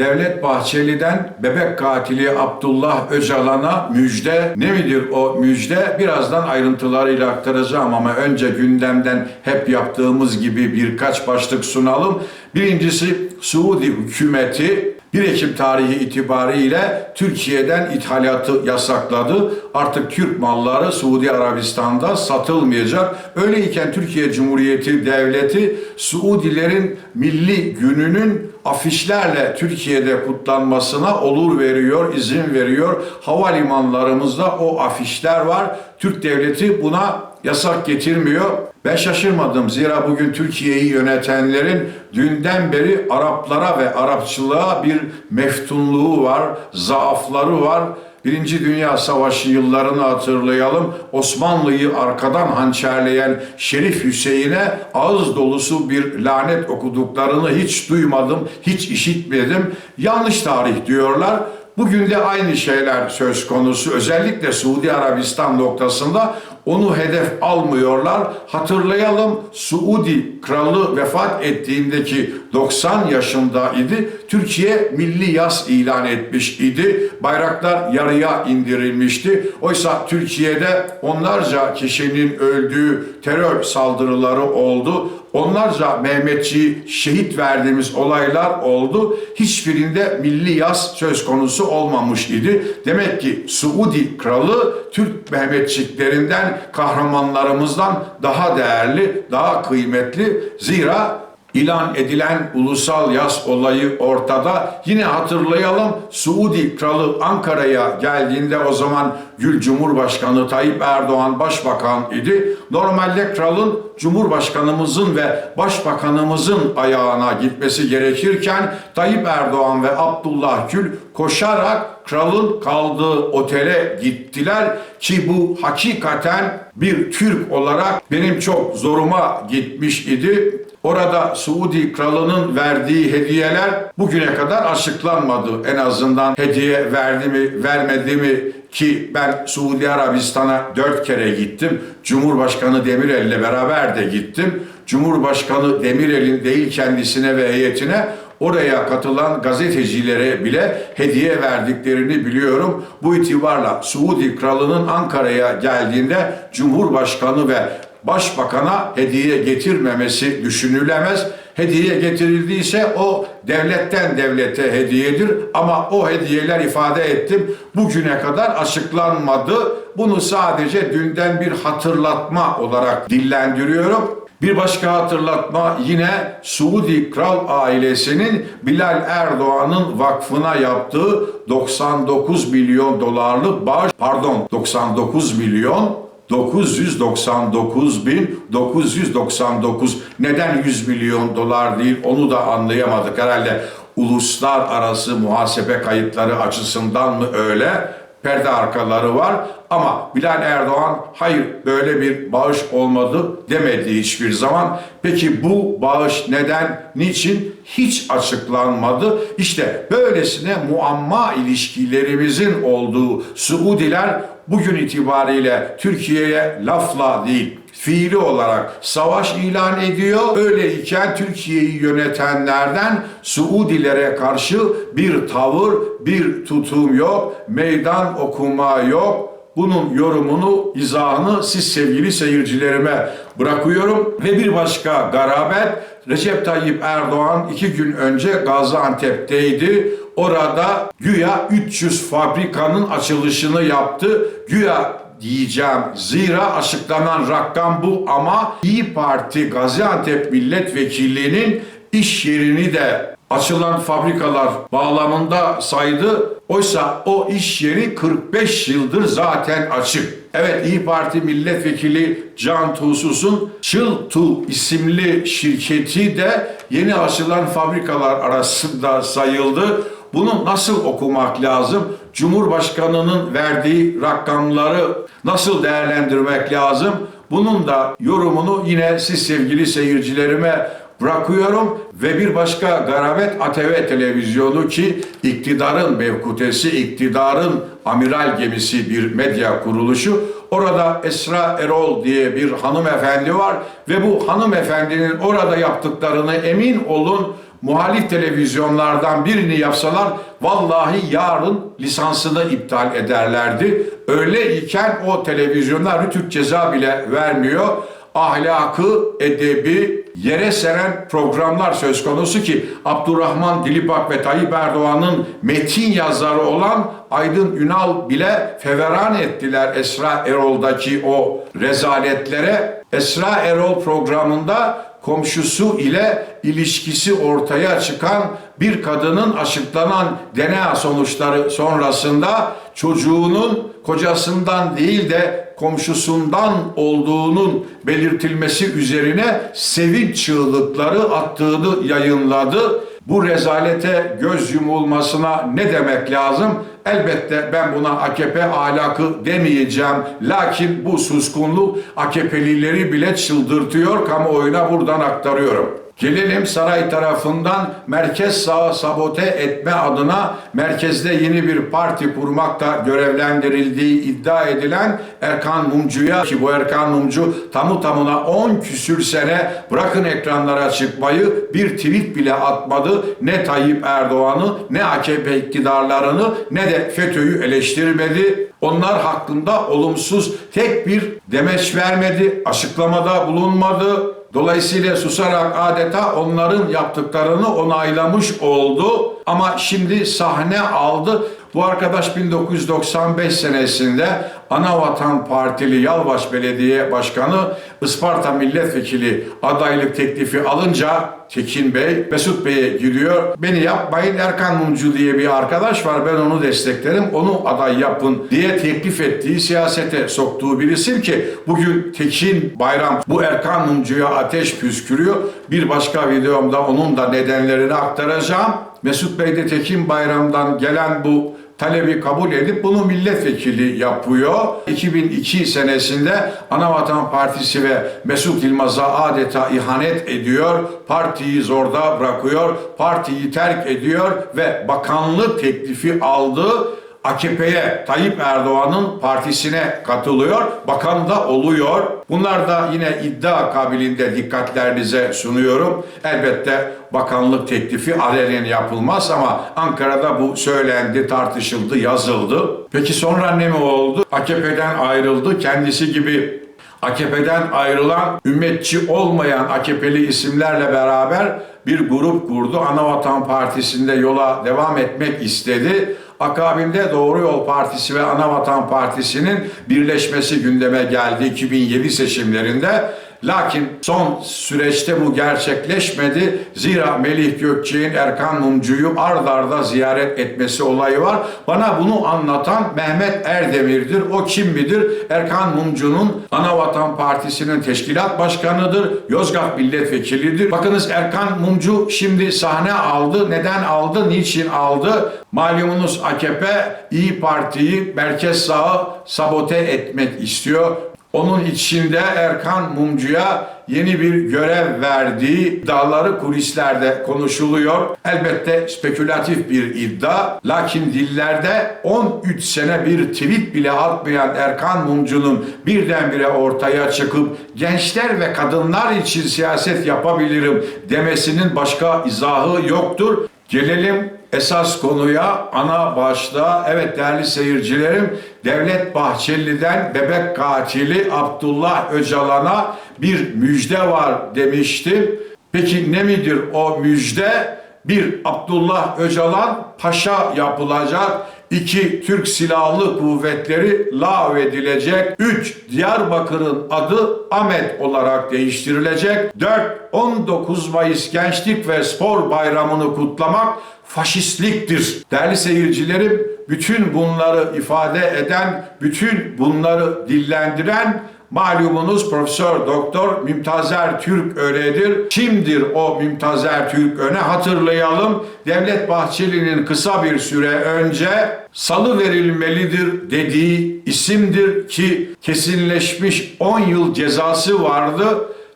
Devlet Bahçeli'den bebek katili Abdullah Öcalan'a müjde. Ne midir o müjde? Birazdan ayrıntılarıyla aktaracağım ama önce gündemden hep yaptığımız gibi birkaç başlık sunalım. Birincisi Suudi hükümeti 1 Ekim tarihi itibariyle Türkiye'den ithalatı yasakladı. Artık Türk malları Suudi Arabistan'da satılmayacak. Öyleyken Türkiye Cumhuriyeti Devleti Suudilerin milli gününün afişlerle Türkiye'de kutlanmasına olur veriyor, izin veriyor. Havalimanlarımızda o afişler var. Türk devleti buna yasak getirmiyor. Ben şaşırmadım zira bugün Türkiye'yi yönetenlerin dünden beri Araplara ve Arapçılığa bir meftunluğu var, zaafları var. Birinci Dünya Savaşı yıllarını hatırlayalım. Osmanlı'yı arkadan hançerleyen Şerif Hüseyin'e ağız dolusu bir lanet okuduklarını hiç duymadım, hiç işitmedim. Yanlış tarih diyorlar. Bugün de aynı şeyler söz konusu. Özellikle Suudi Arabistan noktasında onu hedef almıyorlar. Hatırlayalım Suudi kralı vefat ettiğindeki 90 yaşında idi. Türkiye milli yas ilan etmiş idi. Bayraklar yarıya indirilmişti. Oysa Türkiye'de onlarca kişinin öldüğü terör saldırıları oldu. Onlarca Mehmetçiyi şehit verdiğimiz olaylar oldu. Hiçbirinde milli yas söz konusu olmamış idi. Demek ki Suudi kralı Türk Mehmetçiklerinden kahramanlarımızdan daha değerli, daha kıymetli. Zira ilan edilen ulusal yas olayı ortada. Yine hatırlayalım Suudi kralı Ankara'ya geldiğinde o zaman Gül Cumhurbaşkanı Tayyip Erdoğan başbakan idi. Normalde kralın Cumhurbaşkanımızın ve Başbakanımızın ayağına gitmesi gerekirken Tayyip Erdoğan ve Abdullah Gül koşarak kralın kaldığı otele gittiler ki bu hakikaten bir Türk olarak benim çok zoruma gitmiş idi. Orada Suudi kralının verdiği hediyeler bugüne kadar açıklanmadı. En azından hediye verdi mi vermedi mi ki ben Suudi Arabistan'a dört kere gittim. Cumhurbaşkanı Demirel'le beraber de gittim. Cumhurbaşkanı Demirel'in değil kendisine ve heyetine oraya katılan gazetecilere bile hediye verdiklerini biliyorum. Bu itibarla Suudi kralının Ankara'ya geldiğinde Cumhurbaşkanı ve Başbakana hediye getirmemesi düşünülemez. Hediye getirildiyse o devletten devlete hediyedir ama o hediyeler ifade ettim bugüne kadar açıklanmadı. Bunu sadece dünden bir hatırlatma olarak dillendiriyorum. Bir başka hatırlatma yine Suudi Kral ailesinin Bilal Erdoğan'ın vakfına yaptığı 99 milyon dolarlık bağış, pardon 99 milyon 999 bin 999 neden 100 milyon dolar değil onu da anlayamadık. Herhalde uluslararası muhasebe kayıtları açısından mı öyle? Perde arkaları var. Ama Bilal Erdoğan hayır böyle bir bağış olmadı demedi hiçbir zaman. Peki bu bağış neden, niçin? Hiç açıklanmadı? İşte böylesine muamma ilişkilerimizin olduğu Suudiler bugün itibariyle Türkiye'ye lafla değil fiili olarak savaş ilan ediyor. Öyleyken Türkiye'yi yönetenlerden Suudilere karşı bir tavır, bir tutum yok, meydan okuma yok. Bunun yorumunu, izahını siz sevgili seyircilerime bırakıyorum. Ve bir başka garabet Recep Tayyip Erdoğan iki gün önce Gaziantep'teydi. Orada güya 300 fabrikanın açılışını yaptı. Güya diyeceğim. Zira açıklanan rakam bu ama İyi Parti Gaziantep Milletvekilliğinin iş yerini de açılan fabrikalar bağlamında saydı. Oysa o iş yeri 45 yıldır zaten açık. Evet İyi Parti milletvekili Can Tuğsus'un Çıltu isimli şirketi de yeni açılan fabrikalar arasında sayıldı. Bunu nasıl okumak lazım? Cumhurbaşkanının verdiği rakamları nasıl değerlendirmek lazım? Bunun da yorumunu yine siz sevgili seyircilerime bırakıyorum ve bir başka garabet ATV televizyonu ki iktidarın mevkutesi, iktidarın amiral gemisi bir medya kuruluşu. Orada Esra Erol diye bir hanımefendi var ve bu hanımefendinin orada yaptıklarını emin olun muhalif televizyonlardan birini yapsalar vallahi yarın lisansını iptal ederlerdi. Öyle iken o televizyonlar rütük ceza bile vermiyor. Ahlakı, edebi yere seren programlar söz konusu ki Abdurrahman Dilipak ve Tayyip Erdoğan'ın metin yazarı olan Aydın Ünal bile feveran ettiler Esra Erol'daki o rezaletlere. Esra Erol programında komşusu ile ilişkisi ortaya çıkan bir kadının açıklanan DNA sonuçları sonrasında çocuğunun kocasından değil de komşusundan olduğunun belirtilmesi üzerine sevinç çığlıkları attığını yayınladı. Bu rezalete göz yumulmasına ne demek lazım? Elbette ben buna AKP ahlakı demeyeceğim. Lakin bu suskunluk AKP'lileri bile çıldırtıyor. Kamuoyuna buradan aktarıyorum. Gelelim saray tarafından merkez sağı sabote etme adına merkezde yeni bir parti kurmakta görevlendirildiği iddia edilen Erkan Mumcu'ya ki bu Erkan Mumcu tamı tamına 10 küsür sene bırakın ekranlara çıkmayı bir tweet bile atmadı. Ne Tayyip Erdoğan'ı ne AKP iktidarlarını ne de FETÖ'yü eleştirmedi. Onlar hakkında olumsuz tek bir demeç vermedi, açıklamada bulunmadı. Dolayısıyla susarak adeta onların yaptıklarını onaylamış oldu. Ama şimdi sahne aldı. Bu arkadaş 1995 senesinde Anavatan Partili Yalvaç Belediye Başkanı Isparta Milletvekili adaylık teklifi alınca Tekin Bey Mesut Bey'e gidiyor. Beni yapmayın Erkan Mumcu diye bir arkadaş var ben onu desteklerim onu aday yapın diye teklif ettiği siyasete soktuğu bir isim ki bugün Tekin Bayram bu Erkan Mumcu'ya ateş püskürüyor. Bir başka videomda onun da nedenlerini aktaracağım. Mesut Bey de Tekin Bayram'dan gelen bu talebi kabul edip bunu milletvekili yapıyor. 2002 senesinde Anavatan Partisi ve Mesut Yılmaz'a adeta ihanet ediyor. Partiyi zorda bırakıyor. Partiyi terk ediyor ve bakanlık teklifi aldı. AKP'ye Tayyip Erdoğan'ın partisine katılıyor. Bakan da oluyor. Bunlar da yine iddia kabilinde dikkatlerinize sunuyorum. Elbette bakanlık teklifi alenen yapılmaz ama Ankara'da bu söylendi, tartışıldı, yazıldı. Peki sonra ne mi oldu? AKP'den ayrıldı. Kendisi gibi AKP'den ayrılan, ümmetçi olmayan AKP'li isimlerle beraber bir grup kurdu. Anavatan Partisi'nde yola devam etmek istedi. Akabinde Doğru Yol Partisi ve Anavatan Partisi'nin birleşmesi gündeme geldi 2007 seçimlerinde. Lakin son süreçte bu gerçekleşmedi. Zira Melih Gökçe'nin Erkan Mumcu'yu ard arda ziyaret etmesi olayı var. Bana bunu anlatan Mehmet Erdemir'dir. O kim midir? Erkan Mumcu'nun Anavatan Partisi'nin teşkilat başkanıdır. Yozgat milletvekilidir. Bakınız Erkan Mumcu şimdi sahne aldı. Neden aldı? Niçin aldı? Malumunuz AKP İyi Parti'yi merkez sağı sabote etmek istiyor. Onun içinde Erkan Mumcu'ya yeni bir görev verdiği iddiaları kulislerde konuşuluyor. Elbette spekülatif bir iddia. Lakin dillerde 13 sene bir tweet bile atmayan Erkan Mumcu'nun birdenbire ortaya çıkıp gençler ve kadınlar için siyaset yapabilirim demesinin başka izahı yoktur. Gelelim esas konuya, ana başlığa. Evet değerli seyircilerim, Devlet Bahçeli'den bebek katili Abdullah Öcalan'a bir müjde var demiştim. Peki ne midir o müjde? Bir, Abdullah Öcalan paşa yapılacak. İki, Türk Silahlı Kuvvetleri lağvedilecek. Üç, Diyarbakır'ın adı Ahmet olarak değiştirilecek. Dört, 19 Mayıs Gençlik ve Spor Bayramı'nı kutlamak faşistliktir. Değerli seyircilerim, bütün bunları ifade eden, bütün bunları dillendiren Malumunuz Profesör Doktor Mümtazer Türk Öne'dir. Kimdir o Mümtazer Türk Öne? Hatırlayalım. Devlet Bahçeli'nin kısa bir süre önce salı verilmelidir dediği isimdir ki kesinleşmiş 10 yıl cezası vardı.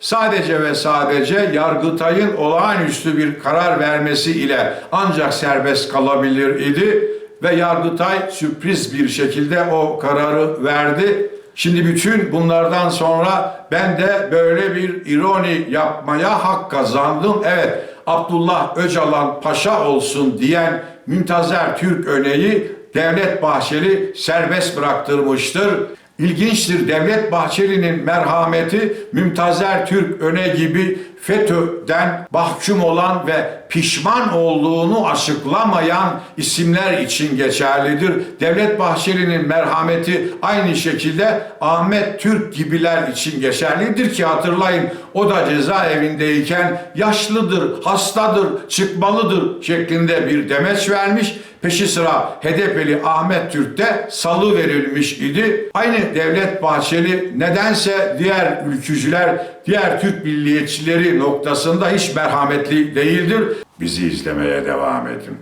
Sadece ve sadece Yargıtay'ın olağanüstü bir karar vermesi ile ancak serbest kalabilir idi ve Yargıtay sürpriz bir şekilde o kararı verdi. Şimdi bütün bunlardan sonra ben de böyle bir ironi yapmaya hak kazandım. Evet Abdullah Öcalan paşa olsun diyen Müntazer Türk Öne'yi Devlet Bahçeli serbest bıraktırmıştır. İlginçtir Devlet Bahçeli'nin merhameti Mümtazer Türk Öne gibi FETÖ'den mahkum olan ve pişman olduğunu açıklamayan isimler için geçerlidir. Devlet Bahçeli'nin merhameti aynı şekilde Ahmet Türk gibiler için geçerlidir ki hatırlayın o da cezaevindeyken yaşlıdır, hastadır, çıkmalıdır şeklinde bir demeç vermiş. Peşi sıra HDP'li Ahmet Türk de salı verilmiş idi. Aynı Devlet Bahçeli nedense diğer ülkücüler, diğer Türk milliyetçileri noktasında hiç merhametli değildir. Bizi izlemeye devam edin.